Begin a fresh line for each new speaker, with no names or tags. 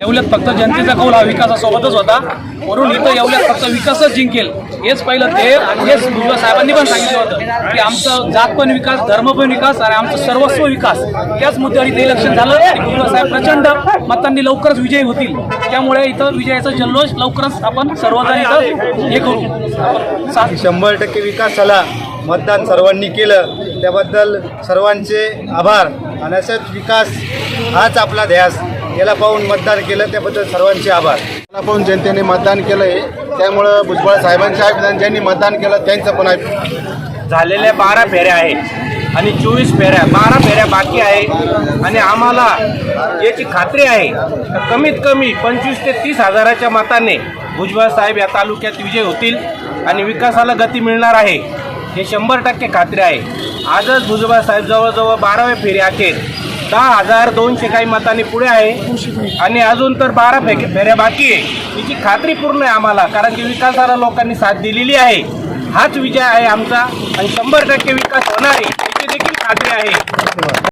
येवल्यात फक्त जनतेचा कौल हा विकासासोबतच होता. म्हणून इथं येवल्यात फक्त विकासच जिंकेल. हेच पहिलं ते आणि हेच साहेबांनी पण सांगितलं होतं की आमचं जात पण विकास धर्म पण विकास आणि आमचं सर्वस्व विकास. त्याच मुद्द्यावर इथे इलेक्शन झालं आणि साहेब प्रचंड मतांनी लवकरच विजयी होतील. त्यामुळे इथं विजयाचा जल्लोष लवकरच आपण सर्वजण इथं हे करू.
शंभर टक्के विकास झाला. मतदान सर्वांनी केलं. त्याबद्दल सर्वांचे आभार. आणि असंच विकास हाच आपला ध्यास. याला पाहून मतदान केलं त्याबद्दल सर्वांचे आभार. याला पाहून जनतेने मतदान केलं आहे त्यामुळं भुजबळ साहेबांचे आहे ज्यांनी मतदान केलं त्यांचं पण आहे
झालेल्या बारा फेऱ्या आहेत आणि चोवीस फेऱ्या बारा फेऱ्या बाकी आहे. आणि आम्हाला याची खात्री आहे कमीत कमी पंचवीस ते तीस हजाराच्या मताने भुजबळ साहेब या तालुक्यात विजय होतील आणि विकासाला गती मिळणार आहे हे शंभर टक्के खात्री आहे. आजच भुजबळ साहेब जवळजवळ बारावे फेरी अखेर दहा हजार दोनशे काही मतांनी पुढे आहे. आणि अजून तर बारा फे फेऱ्या बाकी आहे. याची खात्री पूर्ण आहे आम्हाला कारण की विकासाला लोकांनी साथ दिलेली आहे. हाच विजय आहे आमचा आणि शंभर टक्के विकास होणार आहे. याची देखील खात्री आहे.